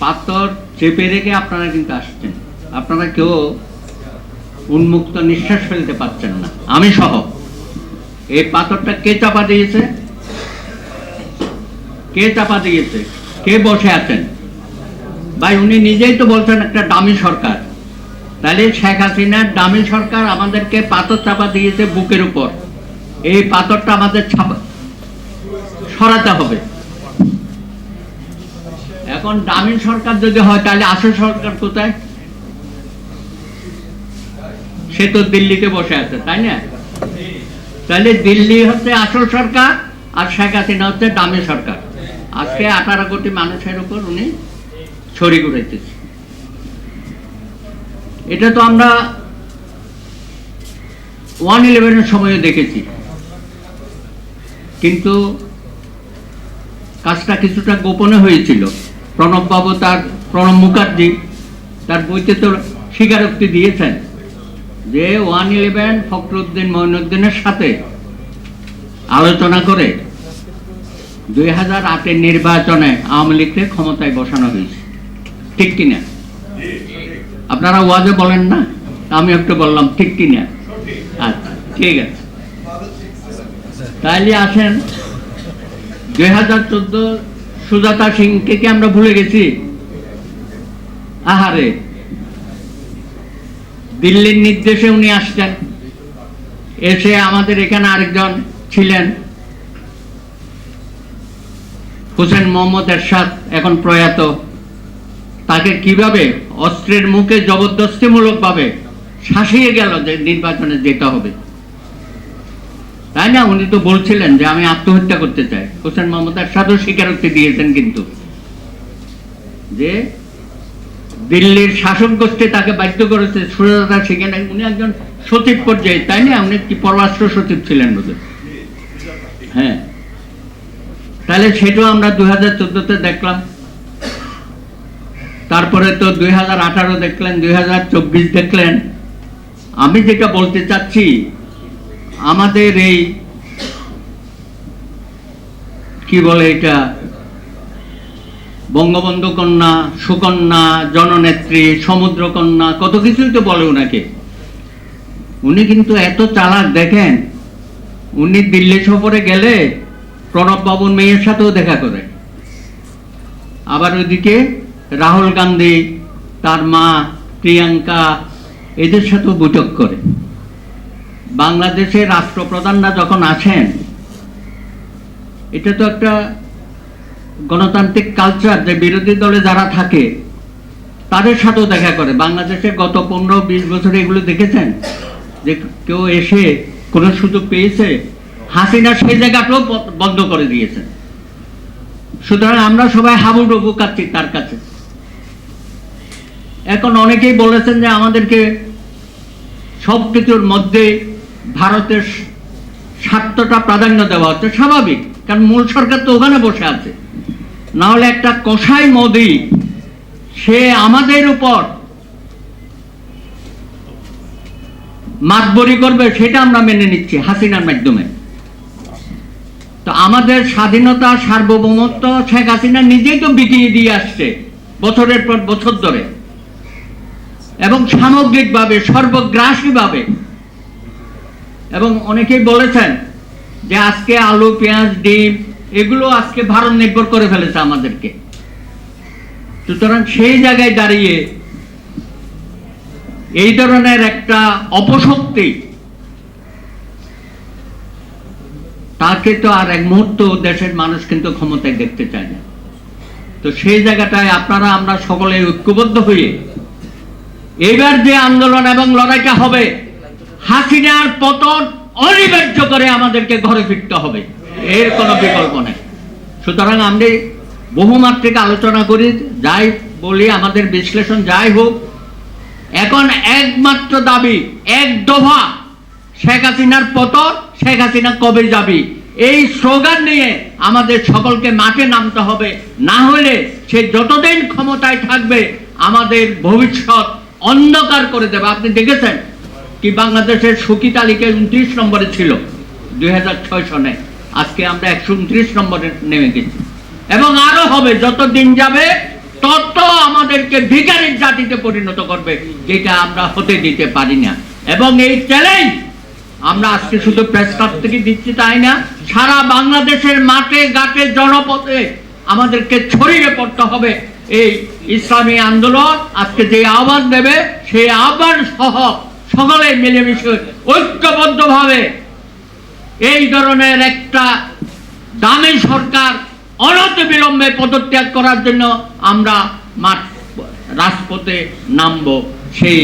পাথর চেপে রেখে আপনারা কিন্তু আসছেন। আপনারা কেউ উন্মুক্ত নিঃশ্বাস ফেলতে পারছেন না। আমি সহ। এই পাথরটা কে চাপা দিয়েছে? কে চাপা দিয়েছে? কে বসে আছেন? ভাই, উনি নিজেই তো বলছেন একটা দামি সরকার। তাহলে শেখ হাসিনার দামি সরকার আমাদেরকে পাথর চাপা দিয়েছে বুকের উপর। এই পাথরটা আমাদের ছাপা সরাতে হবে। এখন দামি সরকার যদি হয়, তাহলে আসল সরকার কোথায়? সে তো দিল্লিতে বসে আছে, তাই না? তাহলে দিল্লি হচ্ছে আসল সরকার আর শেখ হাসিনা হচ্ছে দামি সরকার। আজকে আঠারো কোটি মানুষের উপর উনি ছড়ি ঘুরাইতেছে এটা তো আমরা ওয়ান ইলেভেনের সময়ও দেখেছি। কিন্তু কাজটা কিছুটা গোপনে হয়েছিল। প্রণব বাবু তার, প্রণব মুখার্জি তার বইতে তো স্বীকারোক্তি দিয়েছেন যে ওয়ান ইলেভেন ফখরুদ্দিন মঈনুদ্দিনের সাথে আলোচনা করে দুই হাজার আটের নির্বাচনে আওয়ামী লীগকে ক্ষমতায় বসানো হয়েছে। ঠিক কিনা? আপনারা ওয়াজে বলেন না? আমি একটু বললাম, ঠিক কিনা? আচ্ছা ঠিক আছে। তাইলে আসেন, দুই হাজার চোদ্দ সুজাতা সিংকে কি আমরা ভুলে গেছি? আহারে। দিল্লির নির্দেশে উনি আসছেন। এসে আমাদের এখানে আরেকজন ছিলেন। হোসেন মোহাম্মদ এরশাদ এখন প্রয়াত। তাকে কীভাবে অস্ত্রের মুখে জবরদস্তিমূলক ভাবে শাসিয়ে গেল যে নির্বাচনে যেতে হবে? তাই না? উনি তো বলছিলেন যে আমি আত্মহত্যা করতে চাই। হোসেন মোহাম্মদ এরশাদও স্বীকারোক্তি দিয়েছেন কিন্তু। যে দিল্লির শাসক গোষ্ঠী তাকে বাধ্য করেছে সুরদা সেখানে উনি একজন সচিব পর্যায়ে, তাই না? উনি কি পররাষ্ট্র সচিব ছিলেন বোধহয়? হ্যাঁ। তাহলে সেটাও আমরা দুই হাজার চোদ্দতে দেখলাম। তারপরে তো দুই হাজার আঠারো দেখলেন, দুই হাজার চব্বিশ দেখলেন। আমি যেটা বলতে চাচ্ছি আমাদের এই, কি বলে এটা, বঙ্গবন্ধু কন্যা, সুকন্যা, জননেত্রী সমুদ্র কন্যা কত কিছুই তো বলে ওনাকে। উনি কিন্তু এত চালাক, দেখেন, উনি দিল্লি সফরে গেলে প্রণব বাবুর মেয়ের সাথেও দেখা করে। আবার ওইদিকে রাহুল গান্ধী, তার মা প্রিয়াঙ্কা, এদের সাথেও বৈঠক করে। বাংলাদেশের রাষ্ট্রপ্রধানরা যখন আসেন এটা তো একটা গণতান্ত্রিক কালচার যে বিরোধী দলে যারা থাকে, তাদের সাথেও দেখা করে। বাংলাদেশে গত পনেরো বিশ বছরে এগুলো দেখেছেন? যে কেউ এসে কোনো সুযোগ পেয়েছে? হাসিনা সেই জায়গাটাও বন্ধ করে দিয়েছে সুতরাং আমরা সবাই হাবুডুবু কাচ্ছি তার কাছে। এখন অনেকেই বলেছেন যে আমাদেরকে সব কিছুর মধ্যে ভারতের স্বার্থটা প্রাধান্য দেওয়া হচ্ছে, স্বাভাবিক। কারণ মূল সরকার তো ওখানে বসে আছে। না হলে একটা কষাই মোদি, সে আমাদের উপর মাতবরি করবে, সেটা আমরা মেনে নিচ্ছি হাসিনার মাধ্যমে। তো আমাদের স্বাধীনতা, সার্বভৌমত্ব শেখ হাসিনা নিজেই তো বিটিয়ে দিয়ে আসছে, বছরের পর বছর ধরে। এবং সামগ্রিকভাবে, সর্বগ্রাসীভাবে এবং অনেকেই বলেছেন যে আজকে আলু, পেঁয়াজ, ডিম, এগুলো আজকে ভারত নির্ভর করে ফেলেছে আমাদেরকে। সুতরাং সেই জায়গায় দাঁড়িয়ে এই ধরনের একটা অপশক্তি, তাকে তো আর এক মুহূর্ত দেশের মানুষ কিন্তু ক্ষমতায় দেখতে চায় না। তো সেই জায়গাটায় আপনারা, আমরা সকলে ঐক্যবদ্ধ হয়ে এবার যে আন্দোলন এবং লড়াইটা হবে হাসিনার পতন অনিবার্য করে আমাদেরকে ঘরে ফিরতে হবে। এর কোনো বিকল্প নেই। সুতরাং আমরা বহুমাত্রিক আলোচনা করি, যাই বলি, আমাদের বিশ্লেষণ যাই হোক। এখন একমাত্র দাবি, এক দফা শেখ হাসিনার পতন, শেখ হাসিনা কবে যাবি? এই স্লোগান নিয়ে আমাদের সকলকে মাঠে নামতে হবে। না হলে সে যতদিন ক্ষমতায় থাকবে, আমাদের ভবিষ্যৎ অন্ধকার করে দেবে। আপনি দেখেছেন? কি বাংলাদেশের সুখী তালিকায় উনত্রিশ নম্বরে ছিল দুই হাজার ছয় সনে। আজকে আমরা একশো উনত্রিশ নম্বরে নেমে গেছি। এবং আরও হবে, যত দিন যাবে, তত আমাদেরকে ভিখারির জাতিতে পরিণত করবে, যেটা আমরা হতে দিতে পারি না। এবং এই চ্যালেঞ্জ আমরা আজকে শুধু প্রেস ক্লাব থেকে দিচ্ছি তাই না, সারা বাংলাদেশের মাঠে, ঘাটে জনপথে আমাদেরকে ছড়িয়ে পড়তে হবে। এই ইসলামী আন্দোলন আজকে যে আহ্বান দেবে, সেই আহ্বান সহ সকলে মিলেমিশে ঐক্যবদ্ধভাবে এই ধরনের একটা দামি সরকার অনত বিলম্বে পদত্যাগ করার জন্য আমরা মাঠ, রাজপথে নামবো, সেই